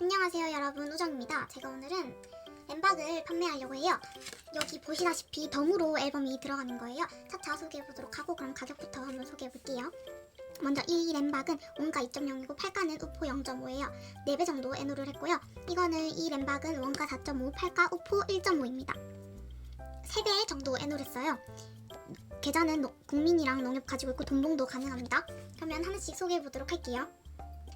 안녕하세요 여러분 우정입니다. 제가 오늘은 엠박을 판매하려고 해요. 여기 보시다시피 덤으로 앨범이 들어가는 거예요. 차차 소개해보도록 하고 그럼 가격부터 한번 소개해볼게요. 먼저 이 램박은 원가 2.0이고 팔가는 우포 0.5예요. 4배 정도 애노를 했고요. 이거는 이 램박은 원가 4.5, 팔가 우포 1.5입니다. 3배 정도 애노를 했어요. 계좌는 노- 국민이랑 농협 가지고 있고 돈봉도 가능합니다. 그러면 하나씩 소개해보도록 할게요.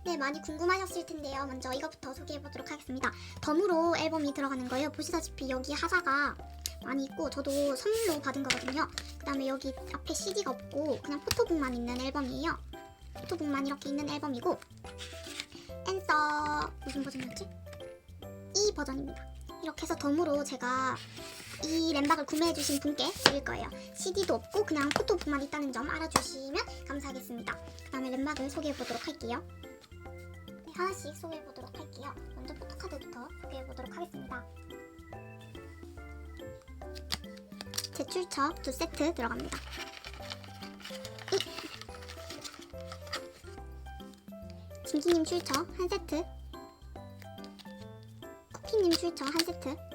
네, 많이 궁금하셨을 텐데요. 먼저 이거부터 소개해 보도록 하겠습니다. 덤으로 앨범이 들어가는 거예요. 보시다시피 여기 하사가 많이 있고 저도 선물로 받은 거거든요. 그 다음에 여기 앞에 CD가 없고 그냥 포토북만 있는 앨범이에요. 포토북만 이렇게 있는 앨범이고 앤서 무슨 버전이었지? 이 버전입니다. 이렇게 해서 덤으로 제가 이 램박을 구매해주신 분께 드릴 거예요. CD도 없고 그냥 포토북만 있다는 점 알아주시면 감사하겠습니다. 그 다음에 램박을 소개해보도록 할게요. 네, 하나씩 소개해보도록 할게요. 먼저 포토카드부터 소개해보도록 하겠습니다. 제출처 두 세트 들어갑니다. 이. 진기님 출처 한 세트. 쿠키님 출처 한 세트.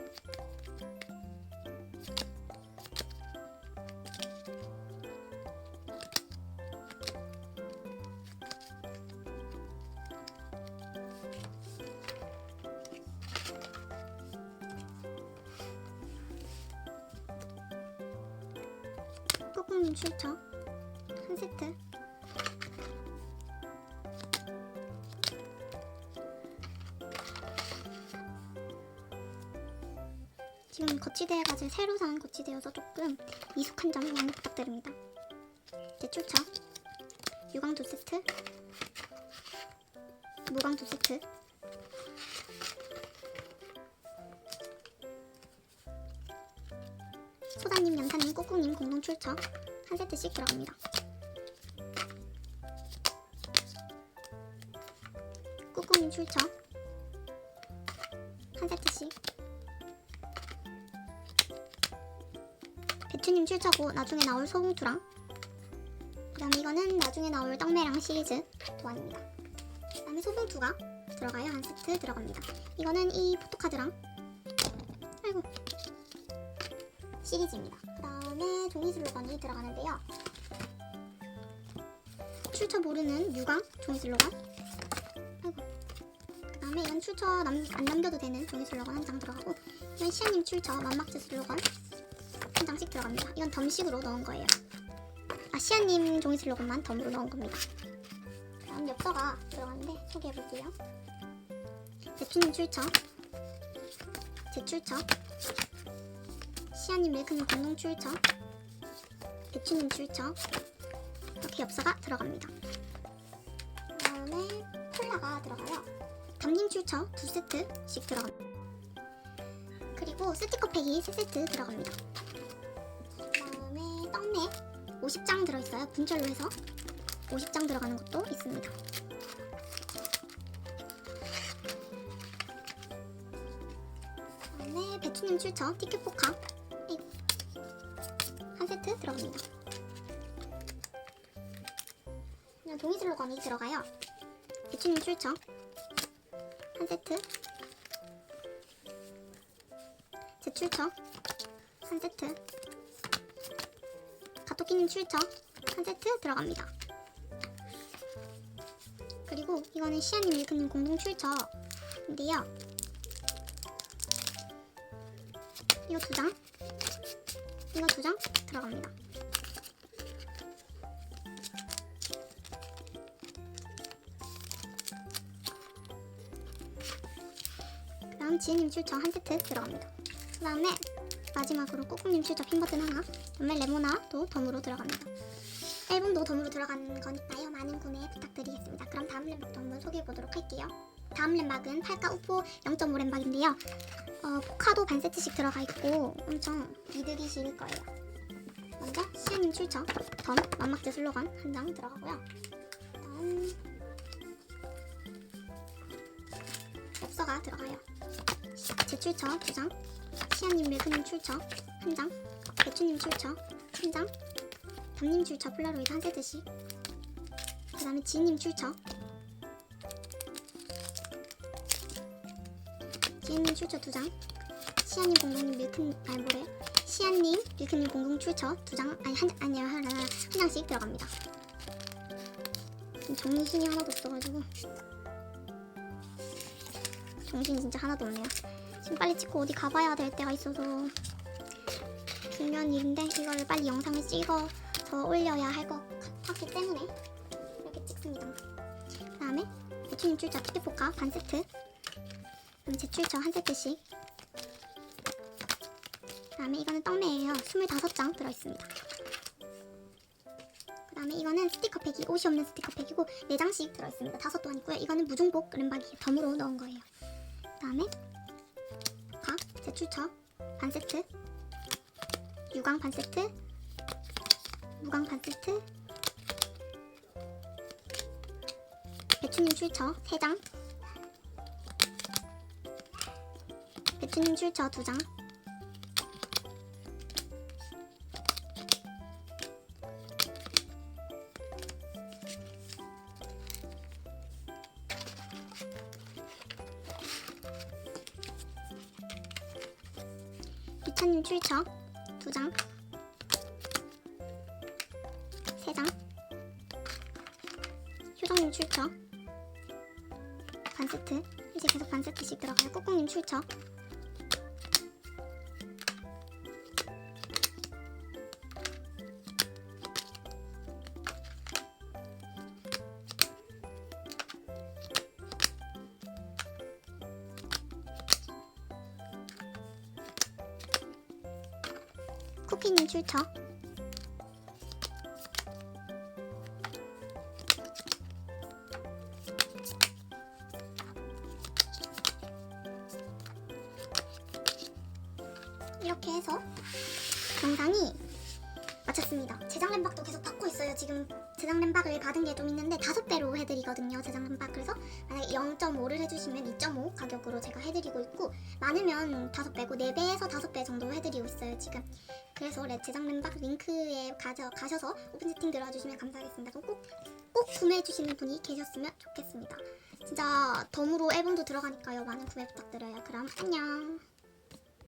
꾸꾸님 출처 한 세트. 지금 거치대가 새로 산 거치대여서 조금 미숙한 점 양해 부탁드립니다. 제출처 유광 두 세트, 무광 두 세트, 소다님, 연타님, 꼬꾸님 공동 출처 한 세트씩 들어갑니다. 꾸꾸님 출처 한 세트씩 배추님 출처고 나중에 나올 소봉투랑 그 다음에 이거는 나중에 나올 떡매랑 시리즈 도안입니다. 그 다음에 소봉투가 들어가요. 한 세트 들어갑니다. 이거는 이 포토카드랑 아이고 시리즈입니다. 그 다음 에 종이 슬로 건이 들어가는데요. 출처 모르는 유광 종이 슬로건. 아이고. 그 다음에 이건 출처 남, 안 남겨도 되는 종이 슬로건 한 장 들어가고 이건 시아님 출처 만막즈 슬로건 한 장씩 들어갑니다. 이건 덤식으로 넣은 거예요. 아 시아님 종이 슬로건만 덤으로 넣은 겁니다. 다음 엽서가 들어가는데 소개해볼게요. 대추님 출처 제 출처 시아님 밀크님 공동 출처 배추님 출처 이렇게 엽서가 들어갑니다. 그 다음에 콜라가 들어가요. 담님 출처 두 세트씩 들어갑니다. 그리고 스티커팩이 세 세트 들어갑니다. 그 다음에 떡내 50장 들어있어요. 분철로 해서 50장 들어가는 것도 있습니다. 그 다음에 배추님 출처 티켓 포카. 한 세트 들어갑니다. 그냥 종이 슬로건이 들어가요. 배추님 출처 한 세트. 제 출처 한 세트. 가토끼님 출처 한 세트 들어갑니다. 그리고 이거는 시아님 밀크님 공동 출처인데요. 이거 두 장. 이거 두 장 들어갑니다. 그 다음 지은님 출처 한 세트 들어갑니다. 그 다음에 마지막으로 꼬꾸님 출처 핀버튼 하나, 그다음에 레모나도 덤으로 들어갑니다. 앨범도 덤으로 들어가는 거니까요. 많은 구매 부탁드리겠습니다. 그럼 다음 램박도 한번 소개해보도록 할게요. 다음 램박은 팔까 우포 0.5 램박인데요. 어, 포카도 반 세트씩 들어가 있고 엄청 이득이실 거예요. 먼저 시아님 출처 덤 만막제 슬로건 한 장 들어가고요. 다음 엽서가 들어가요. 시- 제 출처 두 장, 시아님 밀크님 출처 한 장, 배추님 출처 한 장, 담님 출처 폴라로이드 한 세트씩. 그 다음에 지님 출처 뒤에는 출처 두 장. 시안님 공공님 밀큰 아니 뭐래? 시안님 밀크님 공공 출처 두장 아니 한 아니야 하나 한 장씩 들어갑니다. 지금 정신이 하나도 없어가지고 정신이 진짜 하나도 없네요. 지금 빨리 찍고 어디 가봐야 될 때가 있어서 중요한 일인데 이거를 빨리 영상을 찍어서 올려야 할 것 같기 때문에 이렇게 찍습니다. 그 다음에 배추님 출처 티피포카 반 세트 그다음 제 출처 한 세트씩 그 다음에 이거는 떡매예요. 25장 들어있습니다. 그 다음에 이거는 스티커 팩이 옷이 없는 스티커 팩이고 4장씩 들어있습니다. 다섯 도 아니고요. 이거는 무중복 램박이 덤으로 넣은 거예요. 그 다음에 각 제출처 반 세트 유광 반 세트 무광 반 세트 배추님 출처 3장 배추님 출처 2장. 이찬님 출처. 2장. 3장. 효정님 출처. 반 세트. 이제 계속 반 세트씩 들어가요. 꾹꾹님 출처 쿠키님 출처 이렇게 해서 영상이 마쳤습니다. 제작 램박도 계속 받고 있어요. 지금 제작 램박을 받은 게 좀 있는데 다섯 배로 해드리거든요. 제작 램박 그래서 만약에 0.5를 해주시면 2.5 가격으로 제가 해드리고 있고 많으면 다섯 배고 4배에서 다섯 배 정도 해드리고 있어요. 지금 그래서 랩 제작 램박 링크에 가져, 가셔서 오픈 채팅 들어와 주시면 감사하겠습니다. 그럼 꼭, 꼭 구매해 주시는 분이 계셨으면 좋겠습니다. 진짜 덤으로 앨범도 들어가니까요. 많은 구매 부탁드려요. 그럼 안녕.